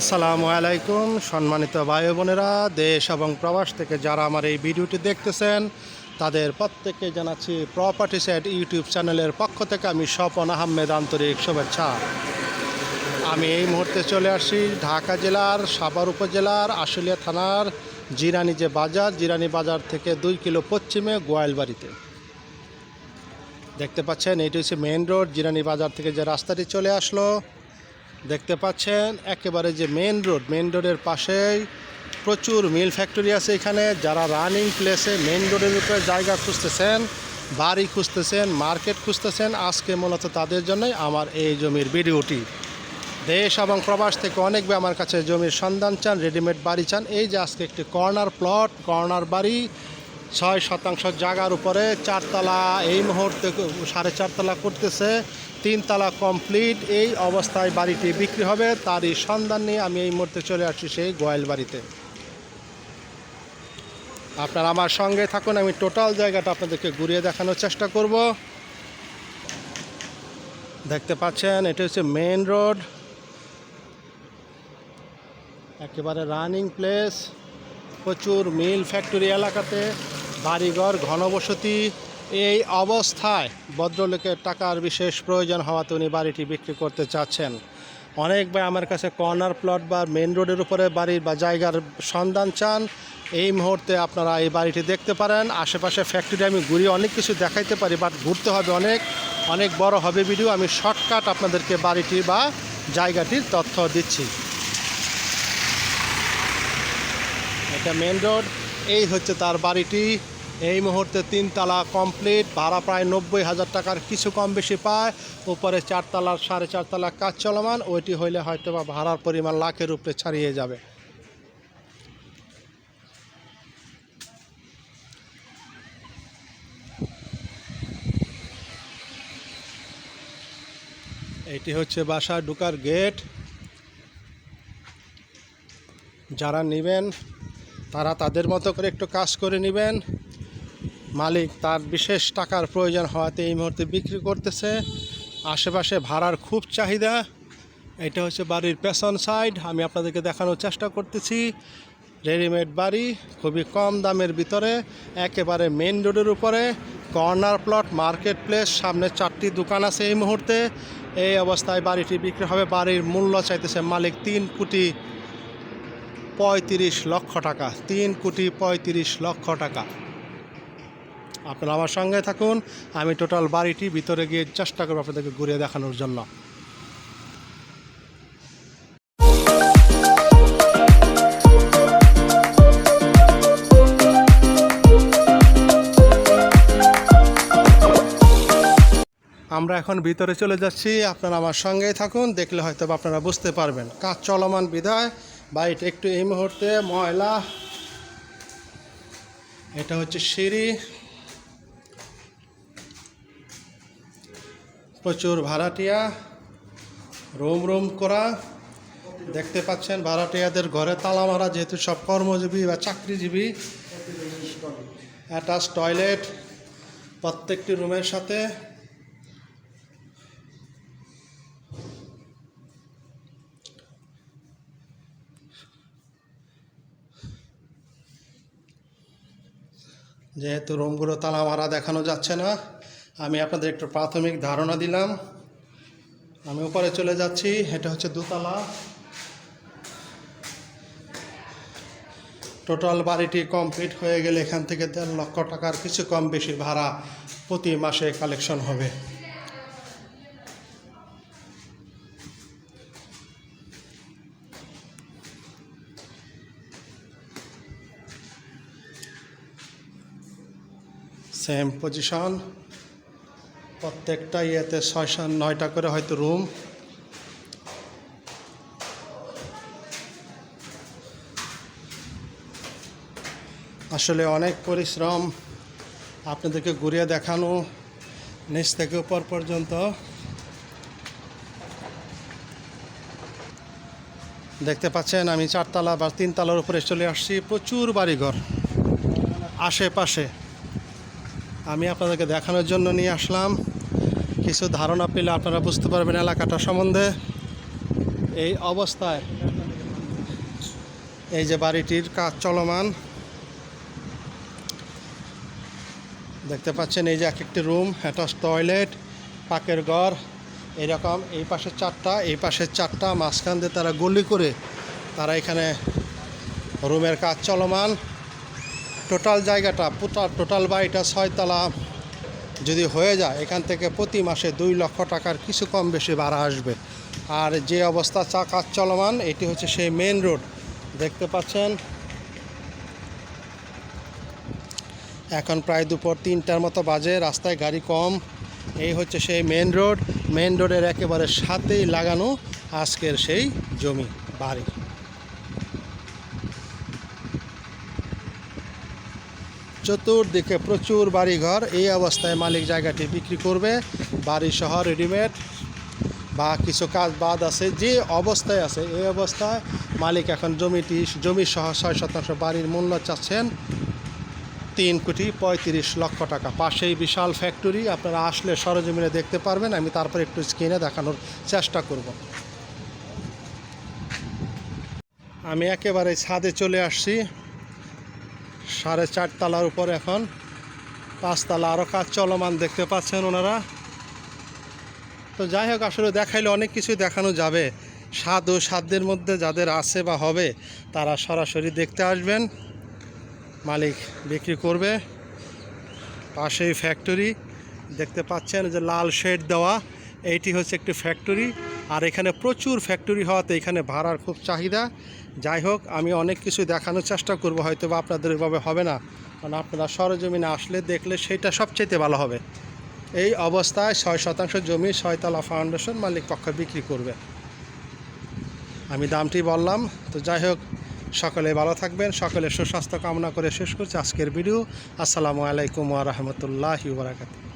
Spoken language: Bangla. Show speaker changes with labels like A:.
A: আসসালামু আলাইকুম, সম্মানিত ভাই বোনেরা, দেশ এবং প্রবাস থেকে যারা আমার এই ভিডিওটি দেখতেছেন, তাদের প্রত্যেককে জানাচ্ছি প্রপার্টি সেট ইউটিউব চ্যানেলের পক্ষ থেকে আমি স্বপন আহমেদ আন্তরিক শুভেচ্ছা। আমি এই মুহূর্তে চলে আসি ঢাকা জেলার সাভার উপজেলার আশুলিয়া থানার জিরানি যে বাজার, জিরানি বাজার থেকে দুই কিলো পশ্চিমে গোয়ালবাড়িতে। দেখতে পাচ্ছেন, এটি হচ্ছে মেন রোড, জিরানি বাজার থেকে যে রাস্তাটি চলে আসলো। দেখতে পাচ্ছেন, একেবারে যে মেন রোড মেন রোডের পাশেই প্রচুর মিল ফ্যাক্টরি আছে এখানে। যারা রানিং প্লেসে মেন রোডের উপরে জায়গা খুঁজতেছেন, বাড়ি খুঁজতেছেন মার্কেট খুঁজতেছেন, আজকে মূলত তাদের জন্যই আমার এই জমির ভিডিওটি। দেশ এবং প্রবাস থেকে অনেক আমার কাছে জমির সন্ধান চান রেডিমেড বাড়ি চান। এই যে আজকে একটি কর্নার প্লট কর্নার বাড়ি, ছয় শতাংশ জায়গার উপরে চারতলা, এই মুহূর্তে সাড়ে চারতলা করতেছে। তিনতলা কমপ্লিট। এই অবস্থায় বাড়িটি বিক্রি হবে। তারই সন্ধান নিয়ে আমি এই মুহূর্তে চলে আসছি সেই গোয়াল বাড়িতে। আপনারা আমার সঙ্গে থাকুন। আমি টোটাল জায়গাটা আপনাদেরকে ঘুরিয়ে দেখানোর চেষ্টা করব। দেখতে পাচ্ছেন, এটা হচ্ছে মেন রোড। একেবারে রানিং প্লেস। প্রচুর মিল ফ্যাক্টরি এলাকাতে। বাড়িঘর, ঘনবসতি। এই অবস্থায় ভদ্রলোকের টাকার বিশেষ প্রয়োজন হওয়াতে উনি বাড়িটি বিক্রি করতে চাচ্ছেন। অনেক ভাই আমার কাছে কর্নার প্লট বা মেন রোডের উপরে বাড়ির বা জায়গার সন্ধান চান। এই মুহূর্তে আপনারা এই বাড়িটি দেখতে পারেন। আশেপাশে ফ্যাক্টরি আমি ঘুরিয়ে অনেক কিছু দেখাইতে পারি বাট ঘুরতে হবে অনেক। অনেক বড় হবে ভিডিও আমি শর্টকাট আপনাদেরকে বাড়িটি বা জায়গাটির তথ্য দিচ্ছি। এটা মেন রোড এই হচ্ছে তার বাড়িটি। এই মুহূর্তে তিনতলা কমপ্লিট ভাড়া প্রায় নব্বই হাজার টাকার কিছু কম বেশি পায়। উপরে চারতলার সাড়ে চারতলা কাজ চলমান, ওইটি হইলে হয়তো বা ভাড়ার পরিমাণ লাখের উপরে ছাড়িয়ে যাবে। এটি হচ্ছে বাসা ঢুকার গেট। যারা নেবেন, তারা তাদের মতো করে একটু কাজ করে নেবেন। মালিক তার বিশেষ টাকার প্রয়োজন হওয়াতে এই মুহূর্তে বিক্রি করতেছে। আশেপাশে ভাড়ার খুব চাহিদা। এটা হচ্ছে বাড়ির পেছন সাইড আমি আপনাদেরকে দেখানোর চেষ্টা করতেছি। রেডিমেড বাড়ি, খুবই কম দামের ভিতরে, একেবারে মেন রোডের উপরে। কর্নার প্লট মার্কেট প্লেস সামনে চারটি দোকান আছে এই মুহূর্তে। এই অবস্থায় বাড়িটি বিক্রি হবে। বাড়ির মূল্য চাইতেছে মালিক তিন কোটি পঁয়ত্রিশ লক্ষ টাকা। তিন কোটি পঁয়ত্রিশ লক্ষ টাকা। আপনারা আমার সঙ্গে থাকুন। আমি টোটাল বাড়িটি ভিতরে গিয়ে চেষ্টা করব আপনাদেরকে ঘুরিয়ে দেখানোর জন্য। আমরা এখন ভিতরে চলে যাচ্ছি। আপনারা আমার সঙ্গেই থাকুন, দেখলে হয়তো আপনারা বুঝতে পারবেন। কাজ চলমান বিধায় বাড়িটা একটু এই মুহূর্তে ময়লা। এটা হচ্ছে সিঁড়ি। প্রচুর ভাড়াটিয়া। রুম রোম করা। দেখতে পাচ্ছেন ভাড়াটিয়াদের ঘরে তালা মারা, যেহেতু সব কর্মজীবী বা চাকরিজীবী। অ্যাটাচ টয়লেট প্রত্যেকটি রুমের সাথে। যেহেতু রুমগুলো তালা মারা দেখানো যাচ্ছে না। আমি আপনাদের একটু প্রাথমিক ধারণা দিলাম। আমি উপরে চলে যাচ্ছি, এটা হচ্ছে দোতলা। টোটাল বাড়িটি কমপ্লিট হয়ে গেলে এখান থেকে দেড় লক্ষ টাকার কিছু কম বেশি ভাড়া প্রতি মাসে কালেকশন হবে। সেম পজিশন প্রত্যেকটা ইয়েতে ছয় নয়টা করে হয়তো রুম আসলে অনেক পরিশ্রম আপনাদেরকে ঘুরিয়ে দেখানো নিচ থেকে উপর পর্যন্ত। দেখতে পাচ্ছেন আমি চারতলা বা তিনতলার উপরে চলে আসছি, প্রচুর বাড়িঘর। আশেপাশে আমি আপনাদেরকে দেখানোর জন্য নিয়ে আসলাম। কিছু ধারণা পেলে আপনারা বুঝতে পারবেন এলাকাটা সম্বন্ধে। এই অবস্থায় এই যে বাড়িটির কাজ চলমান। দেখতে পাচ্ছেন এই যে এক একটি রুম একটা টয়লেট, পাকের ঘর, এরকম এই পাশে চারটা, এই পাশে চারটা, মাঝখান দিয়ে তারা গলি করে তারা এখানে রুমের কাজ চলমান। টোটাল জায়গাটা পুটা টোটাল বাড়িটা ছয়তলা যদি হয়ে যায়, এখান থেকে প্রতি মাসে দুই লক্ষ টাকার কিছু কম বেশি ভাড়া আসবে। আর যে অবস্থা চা কাজ চলমান, এটি হচ্ছে সেই মেন রোড। দেখতে পাচ্ছেন? এখন প্রায় দুপুর তিনটার মতো বাজে, রাস্তায় গাড়ি কম। এই হচ্ছে সেই মেন রোড। মেন রোডের একেবারে সাথেই লাগানো আজকের সেই জমি, বাড়ি। চতুর্দিকে প্রচুর বাড়িঘর, এই অবস্থায় মালিক জায়গাটি বিক্রি করবে। বাড়ি সহ রেডিমেড বা কিছু কাজ বাদ আছে। যে অবস্থায় আছে, এই অবস্থায় মালিক এখন জমিটি জমি সহ ছয় শতাংশ বাড়ির মূল্য চাচ্ছেন তিন কোটি পঁয়ত্রিশ লক্ষ টাকা। পাশেই বিশাল ফ্যাক্টরি, আপনারা আসলে সরজমিনে দেখতে পারবেন। আমি তারপর একটু স্ক্রিনে দেখানোর চেষ্টা করব। আমি একেবারে ছাদে চলে আসছি। সাড়ে চার তলার উপর এখন। পাঁচতলা আরও কাজ চলমান দেখতে পাচ্ছেন ওনারা। তো যাই হোক, আসলে দেখাইলে অনেক কিছু দেখানো যাবে। স্বাদ ও সাধ্যের মধ্যে যাদের আছে বা হবে, তারা সরাসরি দেখতে আসবেন। মালিক বিক্রি করবে। পাশেই ফ্যাক্টরি দেখতে পাচ্ছেন যে লাল শেড দেওয়া। এইটি হচ্ছে একটি ফ্যাক্টরি আর এখানে প্রচুর ফ্যাক্টরি হওয়াতে এখানে ভাড়ার খুব চাহিদা। যাই হোক, আমি অনেক কিছু দেখানোর চেষ্টা করব হয়তো বা আপনাদের এভাবে হবে না। কারণ আপনারা সরজমিনে আসলে দেখলে সেটা সবচেয়ে ভালো হবে। এই অবস্থায় ছয় শতাংশ জমি ছয়তলা ফাউন্ডেশন মালিক পক্ষ বিক্রি করবে। আমি দামটি বললাম। তো যাই হোক, সকলে ভালো থাকবেন সকলে সুস্বাস্থ্য কামনা করে শেষ করছি আজকের ভিডিও। আসসালামু আলাইকুম ওয়া বারাকাতুহু।